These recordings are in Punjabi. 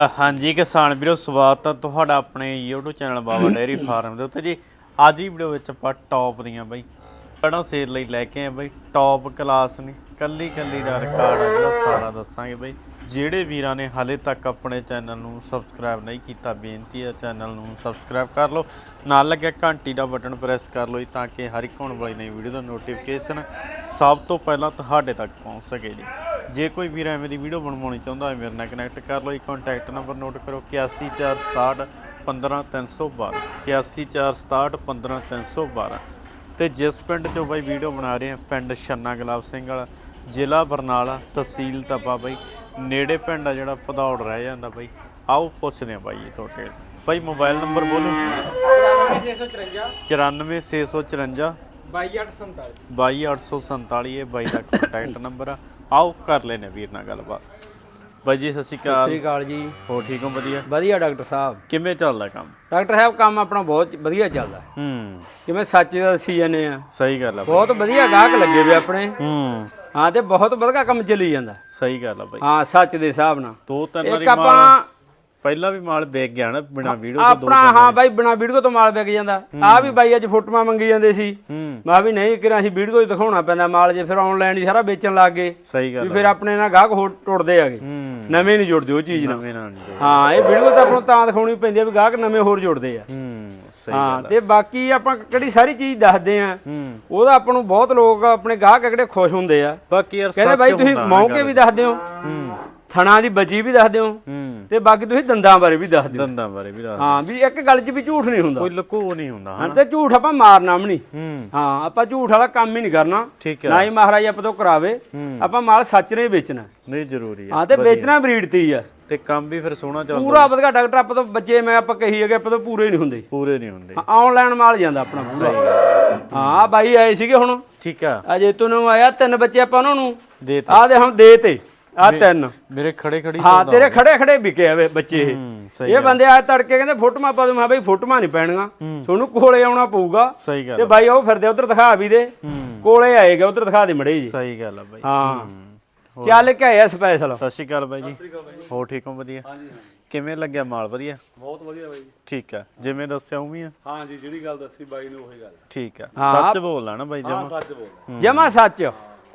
ਹਾਂਜੀ ਕਿਸਾਨ ਵੀਰੋ, ਸਵਾਗਤ ਹੈ ਤੁਹਾਡਾ ਆਪਣੇ YouTube channel Baba dairy farm ਦੇ ਉੱਤੇ। ਜੀ, ਅੱਜ ਦੀ ਵੀਡੀਓ ਵਿੱਚ ਆਪਾਂ ਟੌਪ ਦੀਆਂ ਬਾਈ। ਕੜਾ ਸੇਲ ਲਈ ਲੈ ਕੇ ਆਏ ਬਾਈ। ਟੌਪ ਕਲਾਸ ਨੇ, ਕੱਲੀ ਕੱਲੀ ਦਾ ਰਿਕਾਰਡ ਆ ਜਿਹੜਾ ਸਾਰਾ ਦੱਸਾਂਗੇ ਬਾਈ। ਜਿਹੜੇ ਵੀਰਾਂ ਨੇ ਹਾਲੇ ਤੱਕ ਆਪਣੇ ਚੈਨਲ ਨੂੰ ਸਬਸਕ੍ਰਾਈਬ ਨਹੀਂ ਕੀਤਾ, ਬੇਨਤੀ ਹੈ ਚੈਨਲ ਨੂੰ ਸਬਸਕ੍ਰਾਈਬ ਕਰ ਲਓ। ਨਾਲ ਲੱਗਿਆ ਘੰਟੀ ਦਾ ਬਟਨ ਪ੍ਰੈਸ ਕਰ ਲਓ ਜੀ, ਤਾਂ ਕਿ ਹਰ ਇੱਕ ਹੋਣ ਵਾਲੀ ਨਵੀਂ ਵੀਡੀਓ ਦਾ ਨੋਟੀਫਿਕੇਸ਼ਨ ਸਭ ਤੋਂ ਪਹਿਲਾਂ ਤੁਹਾਡੇ ਤੱਕ ਪਹੁੰਚ ਸਕੇ ਜੀ। ਜੇ ਕੋਈ ਵੀਰ ਐਵੇਂ ਦੀ ਵੀਡੀਓ ਬਣਵਾਉਣੀ ਚਾਹੁੰਦਾ ਹੈ ਮੇਰੇ ਨਾਲ ਕਨੈਕਟ ਕਰ ਲਓ ਜੀ। ਕੰਟੈਕਟ ਨੰਬਰ ਨੋਟ ਕਰੋ 814661 15312 814661 15312 ਤੇ ਜਿਸ ਪਿੰਡ ਤੋਂ ਬਾਈ ਵੀਡੀਓ ਬਣਾ ਰਹੇ ਆ ਪਿੰਡ ਛੰਨਾ ਗੁਲਾਬ ਸਿੰਘ ਵਾਲਾ ਜ਼ਿਲ੍ਹਾ ਬਰਨਾਲਾ ਤਹਿਸੀਲ ਤਪਾ ਬਾਈ। ਨੇੜੇ ਪਿੰਡ ਆ ਜਿਹੜਾ ਭਦੌੜ ਰਹਿ ਜਾਂਦਾ ਬਾਈ। ਆਓ ਪੁੱਛਦੇ ਆ ਬਾਈ ਤੁਹਾਡੇ। ਬਾਈ ਮੋਬਾਈਲ ਨੰਬਰ ਬੋਲੋ। 94654 94654 22847 22847 ਇਹ ਬਾਈ ਦਾ ਕੰਟੈਕਟ ਨੰਬਰ ਆ। ਆਓ ਕਰ ਲੈਨੇ ਵੀਰ ਨਾਲ ਗੱਲਬਾਤ। ਬਾਈ ਜੀ ਸਤਿ ਸ਼੍ਰੀ ਸਤਿ ਅਕਾਲ ਸ੍ਰੀ ਅਕਾਲ ਜੀ। ਹੋ ਠੀਕ ਹੋ? ਵਧੀਆ। ਵਧੀਆ ਡਾਕਟਰ ਸਾਹਿਬ। ਕਿਵੇਂ ਚੱਲਦਾ ਕੰਮ? ਡਾਕਟਰ ਸਾਹਿਬ ਕੰਮ ਆਪਣਾ ਬਹੁਤ ਵਧੀਆ ਚੱਲਦਾ। ਹੈ। ਜਿਵੇਂ ਸੱਚ ਦਾ ਦੱਸੀ ਜਾਂਦੇ ਆ। ਸਹੀ ਗੱਲ ਆ ਬਹੁਤ ਵਧੀਆ ਗਾਹਕ ਲੱਗੇ ਵੇ ਆਪਣੇ। ਹੂੰ। ਹਾਂ ਤੇ ਬਹੁਤ ਵਧੀਆ ਕੰਮ ਚੱਲੀ ਜਾਂਦਾ। ਸਹੀ ਗੱਲ ਆ ਬਾਈ। ਹਾਂ ਸੱਚ ਦੇ ਹਿਸਾਬ ਨਾਲ। ਦੋ ਤਿੰਨ ਵਾਰੀ ਇੱਕ ਆਪਾਂ ਪਹਿਲਾਂ ਵੀ ਮਾਲ ਵੇਚ ਗਿਆ ਨਾ ਬਿਨਾ ਵੀਡੀਓ ਤੋਂ ਆਪਣਾ ਹਾਂ ਬਾਈ ਬਿਨਾ ਵੀਡੀਓ ਤੋਂ ਮਾਲ ਵਿਕ ਜਾਂਦਾ। ਆ ਵੀ ਬਾਈ ਅੱਜ ਫੋਟੋਆਂ ਮੰਗੀ ਜਾਂਦੇ ਸੀ। ਹੂੰ। ਮੈਂ ਵੀ ਨਹੀਂ ਕਿਹਾ ਅਸੀਂ ਵੀਡੀਓ 'ਚ ਦਿਖਾਉਣਾ ਪੈਂਦਾ ਮਾਲ ਜੇ ਫਿਰ ਆਨਲਾਈਨ ਹੀ ਸਾਰਾ ਵੇਚਣ ਲੱਗ ਗਏ। ਸਹੀ ਗੱਲ ਵੀ ਫਿਰ ਆਪਣੇ ਨਾਲ ਗਾਹਕ ਹੋਰ ਟੁੱਟਦੇ ਹੂੰ। ਨਵੇਂ ਨਹੀਂ ਜੁੜਦੇ ਉਹ ਚੀਜ਼ ਨਾਲ। ਨਵੇਂ ਨਾਲ ਨਹੀਂ ਜੋੜ। ਹਾਂ ਇਹ ਵੀਡੀਓ ਤਾਂ ਆਪਾਂ ਨੂੰ ਤਾਂ ਦਿਖਾਉਣੀ ਪੈਂਦੀ ਆ ਵੀ ਗਾਹਕ ਨਵੇਂ ਹੋਰ ਜੁੜਦੇ ਆ। ਹੂੰ ਸਹੀ ਹਾਂ ਤੇ ਬਾਕੀ ਆਪਾਂ ਕਿਹੜੀ ਸਾਰੀ ਚੀਜ਼ ਦੱਸਦੇ ਆ ਹੂੰ। ਉਹਦਾ ਆਪਾਂ ਨੂੰ ਬਹੁਤ ਲੋਕ ਆਪਣੇ ਗਾਹਕ ਆ ਜਿਹੜੇ ਖੁਸ਼ ਹੁੰਦੇ ਆ। ਬਾਕੀ ਯਾਰ ਕਹਿੰਦੇ ਸੱਚ ਬਾਈ ਤੁਸੀਂ ਹੁੰਦਾ ਨਾ ਮੌਕੇ। ਵੀ ਦੱਸਦੇ ਹੋ। ਹੂੰ। ਥਣਾ ਦੀ ਬਚੀ ਵੀ ਦੱਸਦੇ ਹੋ ਹੂੰ। ਤੇ ਬਾਕੀ ਤੁਸੀਂ ਦੰਦਾਂ ਬਾਰੇ ਵੀ ਦੱਸਦੇ ਹੋ ਦੰਦਾਂ ਬਾਰੇ ਵੀ ਦੱਸ ਹਾਂ ਵੀ ਇੱਕ ਗੱਲ 'ਚ ਵੀ ਝੂਠ ਨਹੀਂ ਹੁੰਦਾ। ਕੋਈ ਲੁਕੋ ਨਹੀਂ ਹੁੰਦਾ ਹਾਂ ਤੇ ਝੂਠ ਆਪਾਂ ਮਾਰਨਾ ਵੀ ਨਹੀਂ। ਹੂੰ। ਹਾਂ ਆਪਾਂ ਝੂਠ ਵਾਲਾ ਕੰਮ ਹੀ ਨਹੀਂ ਕਰਨਾ। ਠੀਕ ਹੈ। ਨਾ ਹੀ ਮਹਾਰਾਜ ਆਪਾਂ ਤੋਂ ਕਰਾਵੇ। ਆਪਾਂ ਮਾਲ ਸੱਚ ਨੇ ਵੇਚਣਾ। ਨਹੀਂ ਜ਼ਰੂਰੀ ਹੈ। ਹਾਂ ਤੇ ਵੇਚਣਾ ਬਰੀਡ ਤੇ ਹੀ ਆ। ਤੇ ਕੰਮ ਵੀ ਫਿਰ ਸੋਹਣਾ ਚੱਲਦਾ। ਪੂਰਾ ਵਧੀਆ ਡਾਕਟਰ ਆਪਾਂ ਤੋਂ ਬੱਚੇ ਮੈਂ ਆਪਾਂ ਕਹੀ ਹੈਗੇ ਆਪਾਂ ਤੋਂ ਪੂਰੇ ਨਹੀਂ ਹੁੰਦੇ। ਪੂਰੇ ਨਹੀਂ ਹੁੰਦੇ। ਆਨਲਾਈਨ ਮਾਲ ਜਾਂਦਾ ਆਪਣਾ ਪੂਰਾ। ਹਾਂ ਬਾਈ ਆਏ ਸੀਗੇ ਹੁਣ। ਠੀਕ ਆ। ਅਜੇ ਤੋਂ ਨੂੰ ਆਇਆ ਤਿੰਨ ਬੱਚੇ ਆਪਾਂ ਉਹਨਾਂ ਨੂੰ। ਦੇ ਤੇ। ਆ ਦੇ ਹੁਣ ਦੇ ਤੇ। ਆ ਤਿੰਨ। ਮੇਰੇ ਖੜੇ ਖੜੀ ਹਾਂ ਤੇਰੇ ਖੜੇ ਖੜੇ ਵਿਕੇ ਆਵੇ ਬੱਚੇ ਇਹ। ਹੂੰ ਬੰਦੇ ਆ ਤੜਕੇ ਕਹਿੰਦੇ ਫੋਟੋਆਂ ਪਾ ਦੂੰ। ਮੈਂ ਬਈ ਫੋਟੋਆਂ ਨਹੀਂ ਪੈਣੀਆਂ। ਤੁਹਾਨੂੰ ਕੋਲੇ ਆਉਣਾ ਪਊਗਾ। ਸਹੀ ਗੱਲ ਤੇ ਬਾਈ ਉਹ ਫਿਰਦੇ ਉਧਰ ਦਿਖਾ ਵੀ ਦੇ। ਹੂੰ। ਕੋਲੇ ਆਏਗਾ ਉਧਰ ਦਿਖਾ ਦੇ ਮੜੇ ਜੀ। ਸਹੀ ਗੱਲ ਆ ਬਾਈ। ਹਾਂ। ਚੱਲ ਕੇ ਆਇਆ ਸਪੈਸ਼ਲ ਸਤਿ ਸ਼੍ਰੀ ਅਕਾਲ ਬਾਈ ਜੀ। ਹੋ ਠੀਕ ਹੋ? ਵਧੀਆ। ਕਿਵੇਂ ਲੱਗਿਆ ਮਾਲ? ਵਧੀਆ? ਬਹੁਤ ਵਧੀਆ ਬਾਈ ਠੀਕ ਆ। ਜਿਵੇਂ ਦੱਸਿਆ ਉਵੇਂ ਆ। ਹਾਂ ਜੀ ਜਿਹੜੀ ਗੱਲ ਦੱਸੀ ਬਾਈ ਨੇ ਉਹੀ ਗੱਲ ਠੀਕ ਆ। ਹਾਂ। ਸੱਚ ਬੋਲਣਾ ਨਾ ਬਾਈ ਹਾਂ ਜਮਾ। ਸੱਚ ਬੋਲ ਜਮਾ ਸੱਚ।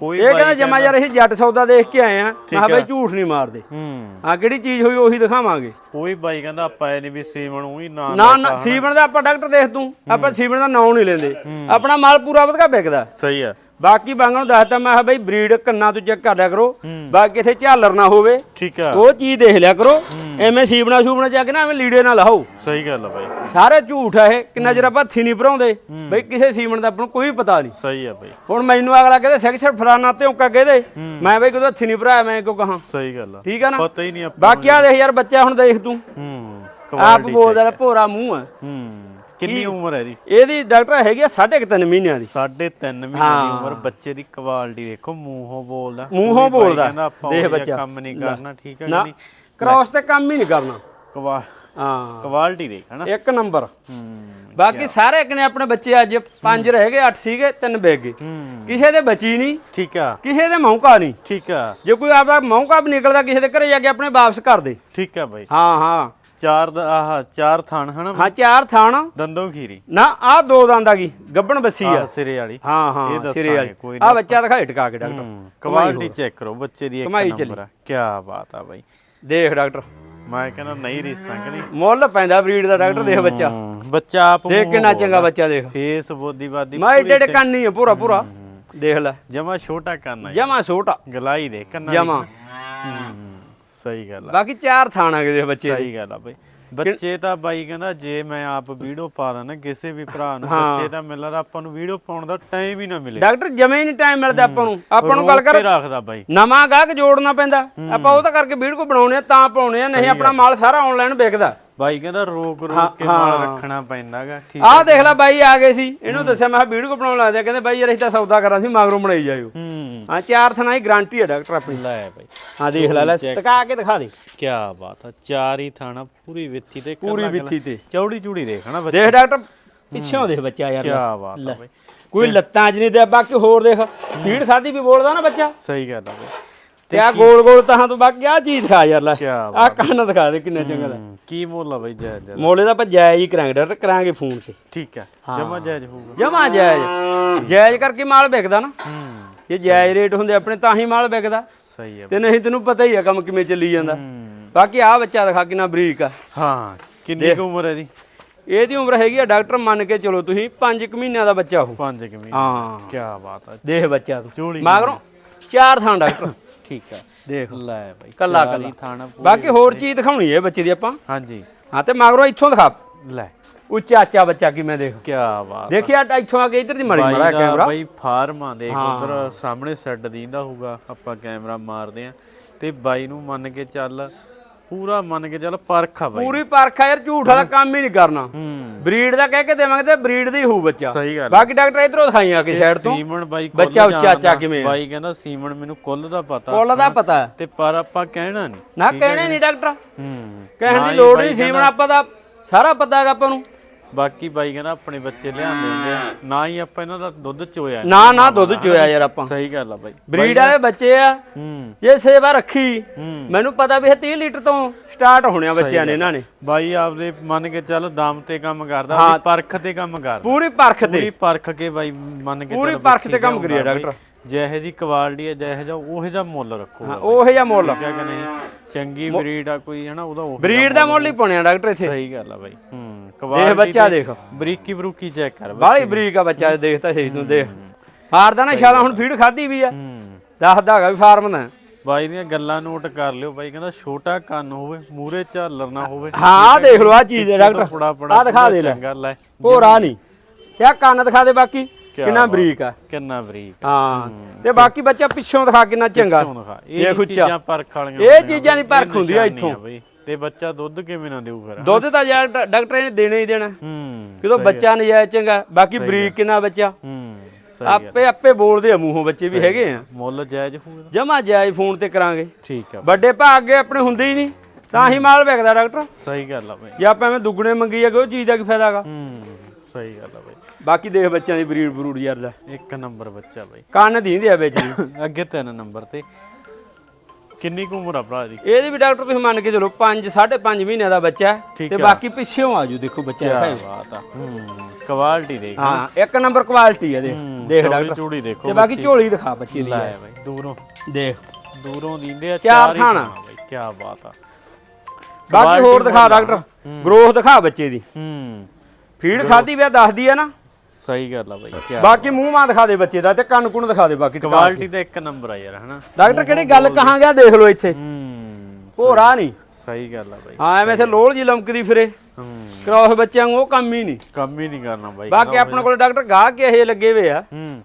ਕੋਈ ਇਹ ਕਹਿੰਦਾ ਜਮਾ ਯਾਰ ਅਸੀਂ ਜੱਟ ਸੌਦਾ ਦੇਖ ਕੇ ਆਏ ਆ। ਮੈਂ ਆ। ਬਈ ਝੂਠ ਨਹੀਂ ਮਾਰਦੇ। ਹੂੰ। ਹਾਂ ਕਿਹੜੀ ਚੀਜ਼ ਹੋਈ ਉਹੀ ਦਿਖਾਵਾਂਗੇ। ਕੋਈ ਬਾਈ ਕਹਿੰਦਾ ਆਪਾਂ ਇਹ ਨਹੀਂ ਵੀ ਸੀਮਣ ਉਹੀ ਨਾ ਨਾ ਸੀਵਣ ਦਾ ਆਪਾਂ ਡਾਕਟਰ ਦੇਖ ਤੂੰ। ਆਪਾਂ ਸੀਵਣ ਦਾ ਨਾਂ ਨਹੀਂ ਲੈਂਦੇ। ਆਪਣਾ ਮਾਲ ਪੂਰਾ ਵਧੀਆ ਵਿਕਦਾ। ਸਹੀ ਆ। ਬਾਕੀ ਬਾਂਗਾਂ ਨੂੰ ਦੱਸਤਾ ਮੈਂ ਕਿਹਾ ਬਈ ਬਰੀਡ ਕੰਨਾਂ ਤੋਂ ਚੈੱਕ ਕਰ ਲਿਆ ਕਰੋ। ਬਾਕੀ ਇੱਥੇ ਝਾਲਰ ਨਾ ਹੋਵੇ। ਠੀਕ ਆ। ਉਹ ਚੀਜ਼ ਦੇਖ ਲਿਆ ਕਰੋ। ਐਵੇਂ ਸੀਵਣਾ ਸੂਵਣਾ ਜਾ ਕੇ ਨਾ ਐਵੇਂ ਲੀੜੇ ਨਾ ਲਾਓ। ਸਹੀ ਗੱਲ ਆ ਬਾਈ। ਸਾਰੇ ਝੂਠ ਆ ਇਹ ਕਿੰਨਾ ਚਿਰ ਆਪਾਂ ਹੱਥੀ ਨਹੀਂ ਭਰਾਉਂਦੇ। ਬਈ ਕਿਸੇ ਸੀਵਣ ਦਾ ਆਪਾਂ ਨੂੰ ਕੋਈ ਪਤਾ ਨਹੀਂ। ਸਹੀ ਆ ਬਾਈ। ਹੁਣ ਮੈਨੂੰ ਅਗਲਾ ਕਹਿੰਦੇ ਸੈਕਸ਼ਨ ਫਲਾਨਾ ਤੇ ਔਕਾ ਕਹਦੇ? ਮੈਂ ਬਈ ਕਿਦੋਂ ਹੱਥੀ ਨਹੀਂ ਭਰਾਇਆ ਮੈਂ ਕਿਉਂ ਕਹਾਂ? ਸਹੀ ਗੱਲ ਆ। ਠੀਕ ਆ ਨਾ? ਪਤਾ ਹੀ ਨਹੀਂ ਆਪਾਂ ਬਾਕੀ ਆ ਦੇਖ ਯਾਰ ਬੱਚਾ ਹੁਣ ਦੇਖ ਤੂੰ। ਹੂੰ ਆਪ ਬੋਲਦਾ ਭੋਰਾ ਮੂੰਹ ਆ। ਹੂੰ ਕਿੰਨੀ ਉਮਰ ਹੈ ਇਹਦੀ? ਇਹਦੀ ਡਾਕਟਰ ਹੈਗੀ ਆ ਸਾਢੇ ਕੁ ਤਿੰਨ ਮਹੀਨਿਆਂ ਦੀ। ਸਾਢੇ 3 ਮਹੀਨੇ ਦੀ ਉਮਰ ਬੱਚੇ ਦੀ ਕੁਆਲਿਟੀ ਦੇਖੋ ਮੂੰਹੋਂ ਬੋਲਦਾ। ਮੂੰਹੋਂ ਬੋਲਦਾ। ਦੇਖ ਬੱਚਾ। ਕੰਮ ਨਹੀਂ ਕਰਨਾ ਠੀਕ ਹੈ ਨਹੀਂ? ਕ੍ਰਾਸ ਤੇ ਕੰਮ ਹੀ ਨਹੀਂ ਕਰਨਾ। ਹਾਂ। ਕੁਆਲਿਟੀ ਦੇਖ ਹਨਾ? ਇੱਕ ਨੰਬਰ। ਬਾਕੀ ਸਾਰੇ ਕਨੇ ਆਪਣੇ ਬੱਚੇ ਅੱਜ ਪੰਜ ਰਹਿ ਗਏ ਅੱਠ ਸੀਗੇ ਤਿੰਨ ਵੇਚ ਗਏ। ਕਿਸੇ ਦੇ ਬਚੀ ਨਹੀਂ ਠੀਕ ਆ। ਕਿਸੇ ਦੇ ਮੌਕਾ ਨਹੀਂ। ਠੀਕ ਆ। ਜੇ ਕੋਈ ਆਪਦਾ ਮੌਕਾ ਵੀ ਨਿਕਲਦਾ ਕਿਸੇ ਦੇ ਘਰੇ ਜਾ ਕੇ ਆਪਣੇ ਵਾਪਸ ਕਰ ਦੇ। ਠੀਕ ਆ ਬਾਈ। ਹਾਂ ਹਾਂ। ਚਾਰ ਦਾ ਆਹ ਚਾਰ ਥਣ ਹਨਾ ਹਾਂ ਚਾਰ ਥਾਣ। ਦੰਦੋਂ ਖੀਰੀ। ਨਾ ਆ ਦੋ ਦੰਦ ਗਈ ਗੱਬਣ ਬੱਸੀ ਆ। ਆਹ ਸਿਰੇ ਵਾਲੀ। ਹਾਂ ਹਾਂ ਸਿਰੇ ਵਾਲੀ। ਆ ਬੱਚਾ ਦਿਖਾਈ ਟਿਕਾ ਕੇ ਡਾਕਟਰ। ਕੁਆਲਿਟੀ ਚੈੱਕ ਕਰੋ ਬੱਚੇ ਦੀ ਇੱਕ ਨੰਬਰ ਆ। ਕੀ ਬਾਤ ਆ ਬਾਈ। ਦੇਖ ਡਾਕਟਰ। ਮੈਂ ਕਹਿੰਦਾ ਨਹੀਂ ਰੀਸਾਂ ਨਹੀਂ ਮੁੱਲ ਪੈਂਦਾ ਬਰੀਡ ਦਾ ਡਾਕਟਰ ਦੇਖ ਬੱਚਾ। ਬੱਚਾ ਆਪ ਦੇਖ ਕਿੰਨਾ ਚੰਗਾ ਬੱਚਾ ਦੇਖ। ਫੇਸ ਬੋਦੀਵਾਦੀ ਮੈਂ ਏਡੇ ਏਡੇ ਕੰਨ ਨਹੀਂ ਆ ਪੂਰਾ ਪੂਰਾ। ਦੇਖ ਲੈ। ਜਮਾ ਛੋਟਾ ਕੰਨ ਹੈ ਜਮਾ ਛੋਟਾ। ਗਲਾਈ ਦੇ ਕੰਨਾਂ ਜਮਾ। ਸਹੀ ਗੱਲ ਆ। ਬਾਕੀ ਚਾਰ ਥਾਣਾ ਦੇ ਬੱਚੇ। ਸਹੀ ਗੱਲ ਆ ਬਈ। ਬੱਚੇ ਤਾਂ ਬਾਈ ਕਹਿੰਦਾ ਜੇ ਮੈਂ ਆਪ ਵੀਡੀਓ ਪਾ ਦਾਂ ਨਾ ਕਿਸੇ ਵੀ ਭਰਾ ਨੂੰ ਬੱਚੇ ਤਾਂ ਮਿਲਦਾ ਆਪਾਂ ਨੂੰ ਵੀਡੀਓ ਪਾਉਣ ਦਾ ਟਾਈਮ ਹੀ ਨਾ ਮਿਲੇ। ਡਾਕਟਰ ਜਮੇ ਹੀ ਨਹੀਂ ਟਾਈਮ ਮਿਲਦਾ ਆਪਾਂ ਨੂੰ। ਆਪਾਂ ਨੂੰ ਗੱਲ ਕਰ ਰੱਖਦਾ ਬਾਈ। ਨਵਾਂ ਗਾਹਕ ਜੋੜਨਾ ਪੈਂਦਾ। ਆਪਾਂ ਉਹ ਤਾਂ ਕਰਕੇ ਵੀਡੀਓ ਬਣਾਉਣੇ ਆ ਤਾਂ ਪਾਉਣੇ ਆ ਨਹੀਂ ਆਪਣਾ ਮਾਲ ਸਾਰਾ ਆਨਲਾਈਨ ਵਿਕਦਾ ਬਾਈ ਕਹਿੰਦਾ ਰੋਕ ਰੋਕ ਕੇ ਮਾਲ ਰੱਖਣਾ ਪੈਂਦਾਗਾ ਠੀਕ ਆਹ ਦੇਖ ਲੈ ਬਾਈ ਆ ਗਏ ਸੀ। ਇਹਨੂੰ ਦੱਸਿਆ ਮੈਂ ਵੀਡੀਓ ਬਣਾਉਣ ਲੱਗਦਾ ਕਹਿੰਦੇ ਬਾਈ ਯਾਰ ਅਸੀਂ ਤਾਂ ਸੌਦਾ ਕਰਾਂ ਸੀ ਮਗਰੋਂ ਬਣਾਈ ਜਾਇਓ। ਹੂੰ। ਹਾਂ ਚਾਰ ਥਣਾ ਦੀ ਗਾਰੰਟੀ ਹੈ ਡਾਕਟਰ ਆਪਣੀ। ਲੈ ਬਾਈ। ਹਾਂ ਦੇਖ ਲੈ ਲੈ ਟਕਾ ਕੇ ਦਿਖਾ ਦੇ। ਕੀ ਬਾਤ ਆ ਚਾਰ ਹੀ ਥਾਣਾ ਪੂਰੀ ਵਿੱਥੀ ਤੇ ਪੂਰੀ ਵਿੱਥੀ ਤੇ। ਚੌੜੀ ਚੂੜੀ ਦੇਖ ਹਨਾ ਬੱਚੇ। ਦੇਖ ਡਾਕਟਰ ਪਿੱਛੋਂ ਦੇਖ ਬੱਚਾ ਯਾਰ। ਕੀ। ਬਾਤ ਆ ਬਾਈ। ਕੋਈ ਲੱਤਾਂ 'ਚ ਨਹੀਂ ਦੇ ਬਾਕੀ ਹੋਰ ਦੇਖ। ਫੀਡ ਖਾਦੀ ਵੀ ਬੋਲਦਾ ਨਾ ਬੱਚਾ। ਸਹੀ ਗੱਲ ਆ ਬਾਈ। ਤੇ ਆ ਗੋਲ ਗੋਲ ਤਾਂ ਤੋਂ ਬਾਕੀ ਆ ਚੀਜ਼ ਦਿਖਾ ਯਾਰ ਲੈ। ਕਿਆ ਆ ਕੰਨ ਦਿਖਾ ਦੇ ਕਿੰਨਾ ਚੰਗਾ ਦਾ ਹੂੰ, ਕੀ ਮੁੱਲ ਆ ਬਾਈ ਜਾਇਜ਼ ਜਾਇਜ਼ ਮੋਲੇ ਦਾ ਜਾਇਜ਼ ਹੀ ਕਰਾਂਗੇ ਡਾਕਟਰ ਕਰਾਂਗੇ ਫੋਨ ਤੇ। ਠੀਕ ਹੈ। ਜਮਾ ਜਾਇਜ਼ ਹੋਊਗਾ। ਜਮਾ ਜਾਇਜ਼। ਜਾਇਜ਼ ਕਰਕੇ ਮਾਲ ਵਿਕਦਾ ਨਾ। ਹੂੰ। ਜੇ ਜਾਇਜ਼ ਰੇਟ ਹੁੰਦੇ ਆਪਣੇ ਤਾਂ ਹੀ ਮਾਲ ਵਿਕਦਾ। ਸਹੀ ਹੈ ਤੇ ਨਹੀਂ ਤੈਨੂੰ ਪਤਾ ਹੀ ਆ ਕੰਮ ਕਿਵੇਂ ਚੱਲੀ ਜਾਂਦਾ। ਹੂੰ। ਬਾਕੀ ਆ ਬੱਚਾ ਦਿਖਾ ਕਿੰਨਾ ਬਰੀਕ ਆ। ਹਾਂ ਕਿੰਨੀ ਕੁ ਉਮਰ ਹੈ ਦੀ ਇਹਦੀ ਉਮਰ ਹੈਗੀ ਆ ਡਾਕਟਰ ਮੰਨ ਕੇ ਚਲੋ ਤੁਸੀਂ 5 ਕੁ ਮਹੀਨਿਆਂ ਦਾ ਬੱਚਾ ਉਹ ਪੰਜ ਕਿ ਮਹੀਨੇ। ਹਾਂ। ਕੀ ਬਾਤ ਹੈ ਦੇਖ ਬੱਚਾ ਤੂੰ। ਮਗਰੋਂ ਚਾਰ ਥਾਂ ਡਾਕਟਰ। ਠੀਕ ਹੈ ਦੇਖ। ਲੈ ਬਾਈ ਕੱਲਾ ਕੱਲਾ। ਥਾਣਾ ਪੂਰੇ- ਬਾਕੀ ਹੋਰ ਚੀਜ਼ ਦਿਖਾਉਣੀ ਹੈ ਬੱਚੇ ਦੀ ਆਪਾਂ। ਹਾਂਜੀ। ਹਾਂ ਤੇ ਮਗਰੋਂ ਇੱਥੋਂ ਦਿਖਾ। ਲੈ। ਉੱਚਾ ਅੱਚਾ ਬੱਚਾ ਕਿਵੇਂ ਦੇਖ। ਕੀ ਬਾਤ ਦੇਖਿਆ ਇੱਥੋਂ ਆ ਕੇ ਇੱਧਰ ਦੀ ਮੜਾ ਦਾ ਕੈਮਰਾ? ਬਾਈ ਫਾਰਮਾਂ ਦੇਖ ਉਧਰ ਸਾਹਮਣੇ ਸੈੱਟ ਦੀਂਦਾ ਹੋਊਗਾ ਆਪਾਂ ਕੈਮਰਾ ਮਾਰਦੇ ਆ। ਤੇ ਬਾਈ ਨੂੰ ਮੰਨ ਕੇ ਚੱਲ ਪੂਰਾ ਮੰਨ ਕੇ ਚੱਲ ਪਰਖ ਆ ਬਾਈ। ਪੂਰੀ ਪਰਖਾ ਯਾਰ ਝੂਠ ਵਾਲਾ ਕੰਮ ਹੀ ਨਹੀਂ ਕਰਨਾ। ਬਰੀਡ ਦਾ ਕਹਿ ਕੇ ਦੇਵਾਂਗੇ ਤੇ ਬਰੀਡ ਦੀ ਹੋਊ ਬੱਚਾ। ਸਹੀ ਗੱਲ ਬਾਕੀ ਡਾਕਟਰ ਇਧਰੋਂ ਦਿਖਾਈ ਆ ਕੇ ਸਾਈਡ ਤੋਂ। ਸੀਮਨ ਬਾਈ ਬੱਚਾ ਉੱਚਾ। ਅੱਚਾ ਕਿਵੇਂ? ਬਾਈ ਕਹਿੰਦਾ ਸੀਮਨ ਮੈਨੂੰ ਕੁੱਲ ਦਾ ਪਤਾ। ਕੋਲ ਦਾ ਪਤਾ। ਤੇ ਪਰ ਆਪਾਂ ਕਹਿਣਾ ਨਹੀਂ ਨਾ ਕਹਿਣੇ ਨਹੀਂ ਡਾਕਟਰ। ਹੂੰ। ਕਹਿਣ ਦੀ ਲੋੜ ਨਹੀਂ ਸੀਮਨ ਆਪਾਂ ਦਾ। ਸਾਰਾ ਪਤਾ ਹੈਗਾ ਆਪਾਂ ਨੂੰ। ਬਾਕੀ ਬਾਈ ਕਹਿੰਦਾ ਆਪਣੇ ਬੱਚੇ ਲਿਆਂਦੇ ਹੁੰਦੇ ਆ। ਨਾ ਹੀ ਆਪਾਂ ਇਹਨਾਂ ਦਾ ਦੁੱਧ ਚੋਇਆ ਨਾ ਨਾ ਦੁੱਧ ਚੋਇਆ ਯਾਰ ਆਪਾਂ। ਸਹੀ ਗੱਲ ਆ ਬਾਈ। ਬਰੀਡ ਵਾਲੇ ਬੱਚੇ ਆ। ਹੂੰ। ਜੇ ਸੇਵਾ ਰੱਖੀ ਹੂੰ। ਮੈਨੂੰ ਪਤਾ ਵੀ ਇਹ 30 ਲੀਟਰ ਤੋਂ ਸਟਾਰਟ ਹੋਣੇ ਆ ਬੱਚਿਆਂ ਨੇ ਇਹਨਾਂ ਨੇ। ਬਾਈ ਆਪਦੇ ਮੰਨ ਕੇ ਚੱਲ ਦਮ ਤੇ ਕੰਮ ਕਰਦਾ ਵੀ ਪਰਖ ਤੇ ਕੰਮ ਕਰਦਾ। ਪੂਰੀ ਪਰਖ ਤੇ। ਪੂਰੀ ਪਰਖ ਕੇ ਬਾਈ ਮੰਨ ਕੇ ਪੂਰੀ ਪਰਖ ਤੇ ਕੰਮ ਲਿਆਉਂਦਾ ਕਰੀਏ। ਡਾਕਟਰ। ਜਿਹੇ ਜੀ ਕੁਆਲਿਟੀ ਹੈ ਜਿਹੇ ਜਿਹਾ ਉਹੇ ਜਿਹਾ ਮੁੱਲ ਰੱਖੋ ਉਹ ਜਿਹਾ ਮੁੱਲ। ਕਿਆ ਕਿ ਨਹੀਂ? ਚੰਗੀ ਬਰੀਡ ਆ ਕੋਈ ਹਨਾ ਉਹਦਾ ਉਹ ਬਰੀਡ ਦਾ ਮੁੱਲ ਹੀ ਪਾਉਣਿਆ ਡਾਕਟਰ ਇੱਥੇ। ਸਹੀ ਗੱਲ ਆ ਬਾਈ। ਹੂੰ। ਦੇਖ ਕੁਆਲਿਟੀ ਬੱਚਾ ਦੇਖ। ਬਰੀਕੀ ਬਰੂਕੀ ਚੈੱਕ ਕਰ ਬਾਈ। ਬਾਹਲੀ ਬਰੀਕ ਆ ਬੱਚਾ ਦੇਖਤਾ ਸਹੀ ਤੂੰ ਦੇਖ। ਹਾਰਦਾ ਨਾ ਛਾਲਾ ਹੁਣ ਫੀਡ ਖਾਦੀ ਵੀ ਆ। ਦੱਸਦਾ ਹੈਗਾ ਵੀ ਫਾਰਮ ਦਾ ਬਾਈ ਦੀਆਂ ਗੱਲਾਂ ਨੋਟ ਕਰ ਲਿਓ ਬਾਈ ਕਹਿੰਦਾ ਛੋਟਾ ਕੰਨ ਹੋਵੇ ਮੂਰੇ ਝਾਲਰ ਨਾ ਹੋਵੇ। ਹਾਂ ਦੇਖ ਲਓ ਆ ਚੀਜ਼ ਹੈ ਡਾਕਟਰ। ਆ ਦਿਖਾ ਦੇ ਲੈ। ਭੋਰਾ ਨਹੀਂ। ਤੇ ਆ ਕੰਨ ਦਿਖਾ ਦੇ ਬਾਕੀ ਕਿੰਨਾ ਬਰੀਕ ਆ। ਕਿੰਨਾ ਬਰੀਕ ਹਾਂ ਤੇ ਬਾਕੀ ਬੱਚਾ ਪਿੱਛੋਂ ਦਿਖਾ ਕਿੰਨਾ ਚੰਗਾ। ਇਹ। ਚੀਜ਼ਾਂ ਪਰਖ ਵਾਲੀਆਂ ਇਹ ਚੀਜ਼ਾਂ ਦੀ ਪਰਖ ਹੁੰਦੀ ਆ ਇੱਥੋਂ। ਤੇ ਬੱਚਾ ਦੁੱਧ ਕਿਵੇਂ ਨਾ ਦੇਊ ਫਿਰ? ਦੁੱਧ ਤਾਂ ਯਾਰ ਡਾਕਟਰ ਨੇ ਦੇਣਾ ਹੀ ਦੇਣਾ। ਹੂੰ ਕਿਦੋਂ ਬੱਚਾ ਨਜਾਇਜ਼ ਚੰਗਾ ਬਾਕੀ ਬਰੀਕ ਕਿੰਨਾ ਬੱਚਾ? ਹੂੰ ਆਪੇ ਆਪੇ ਬੋਲਦੇ ਆ ਮੂੰਹੋਂ ਬੱਚੇ ਵੀ ਹੈਗੇ ਆ। ਮੁੱਲ ਜਾਇਜ਼ ਹੋਊਗਾ। ਜਮਾ ਜਾਇਜ਼ ਫੋਨ ਤੇ ਕਰਾਂਗੇ। ਠੀਕ ਆ। ਵੱਡੇ ਭਾਗ ਅੱਗੇ ਆਪਣੇ ਹੁੰਦੇ ਹੀ ਨਹੀਂ ਤਾਂ ਹੀ ਮਾਲ ਵਿਕਦਾ ਡਾਕਟਰ। ਸਹੀ ਗੱਲ ਆ ਬਾਈ। ਜੇ ਆਪਾਂ ਐਵੇਂ ਦੁੱਗਣੇ ਮੰਗੀ ਜਾਗੇ ਉਹ ਚੀਜ਼ ਦਾ ਕੀ ਫਾਇਦਾ ਹੈਗਾ ਹੂੰ ਸਹੀ ਗੱਲ ਆ ਬਾਈ। ਬਾਕੀ ਦੇਖ ਬੱਚਿਆਂ ਦੀ ਬਰੀਡ ਬਰੂਡ ਯਾਰ ਲੈ ਇੱਕ ਨੰਬਰ ਬੱਚਾ ਬਾਈ। ਕੰਨ ਦੀਂਦੇ ਆ ਵਿੱਚ ਦੀ। ਅੱਗੇ ਤਿੰਨ ਨੰਬਰ ਤੇ। ਕਿੰਨੀ ਕੁ ਉਮਰ ਆ ਭਰਾ ਦੀ ਇਹਦੀ ਵੀ ਡਾਕਟਰ ਤੁਸੀਂ ਮੰਨ ਕੇ ਚਲੋ 5 5.5 ਮਹੀਨਿਆਂ ਦਾ ਬੱਚਾ ਹੈ ਤੇ। ਬਾਕੀ ਪਿੱਛੇੋਂ ਆਜੂ ਦੇਖੋ ਬੱਚਾ ਦਿਖਾਈ ਬਾਤ ਆ। ਹੂੰ ਕੁਆਲਿਟੀ ਦੇਖ। ਹਾਂ ਇੱਕ ਨੰਬਰ ਕੁਆਲਿਟੀ ਹੈ ਦੇਖ ਡਾਕਟਰ। ਚੂੜੀ ਦੇਖੋ ਤੇ ਬਾਕੀ ਝੋਲੀ ਦਿਖਾ ਬੱਚੇ ਦੀ। ਲੈ ਬਾਈ ਦੂਰੋਂ। ਦੇਖ। ਦੂਰੋਂ ਦਿੰਦੇ ਆ ਚਾਰ ਹੀ ਥਾਣਾ। ਬਾਈ ਕੀ ਬਾਤ ਆ। ਬਾਕੀ ਹੋਰ ਦਿਖਾ। ਡਾਕਟਰ। ਗਰੋਥ ਦਿਖਾ ਬੱਚੇ ਦੀ। ਹੂੰ। ਫੀਡ ਖਾਦੀ ਵੀ ਆ, ਦੱਸਦੀ ਆ ਨਾ। ਸਹੀ ਗੱਲ ਆ ਬਾਈ ਕੀ ਬਾਕੀ ਮੂੰਹ ਮਾਂ ਦਿਖਾ ਦੇ ਬੱਚੇ ਦਾ ਤੇ ਕੰਨ ਕੁਣ ਦਿਖਾ ਦੇ ਬਾਕੀ ਟਕਾ। ਕੁਆਲਿਟੀ ਤਾਂ ਇੱਕ ਨੰਬਰ ਆ ਯਾਰ ਹਨਾ? ਡਾਕਟਰ ਕਿਹੜੀ ਗੱਲ ਕਹਾਂ ਗਿਆ ਦੇਖ ਲਓ ਇੱਥੇ। ਹੂੰ ਭੋਰਾ ਨਹੀਂ। ਸਹੀ ਗੱਲ ਆ ਬਾਈ। ਹਾਂ ਐਵੇਂ ਇੱਥੇ ਲੋਲ ਜੀ ਲਮਕਦੀ ਫਿਰੇ। ਹੂੰ। ਕ੍ਰੋਸ ਬੱਚਿਆਂ ਨੂੰ ਉਹ ਕੰਮ ਹੀ ਨਹੀਂ। ਕੰਮ ਹੀ ਨਹੀਂ ਕਰਨਾ ਬਾਈ ਬਾਕੀ ਆਪਣੇ ਕੋਲ ਡਾਕਟਰ ਗਾਹ ਕੇ ਇਹ ਲੱਗੇ ਹੋਏ ਆ। ਹੂੰ।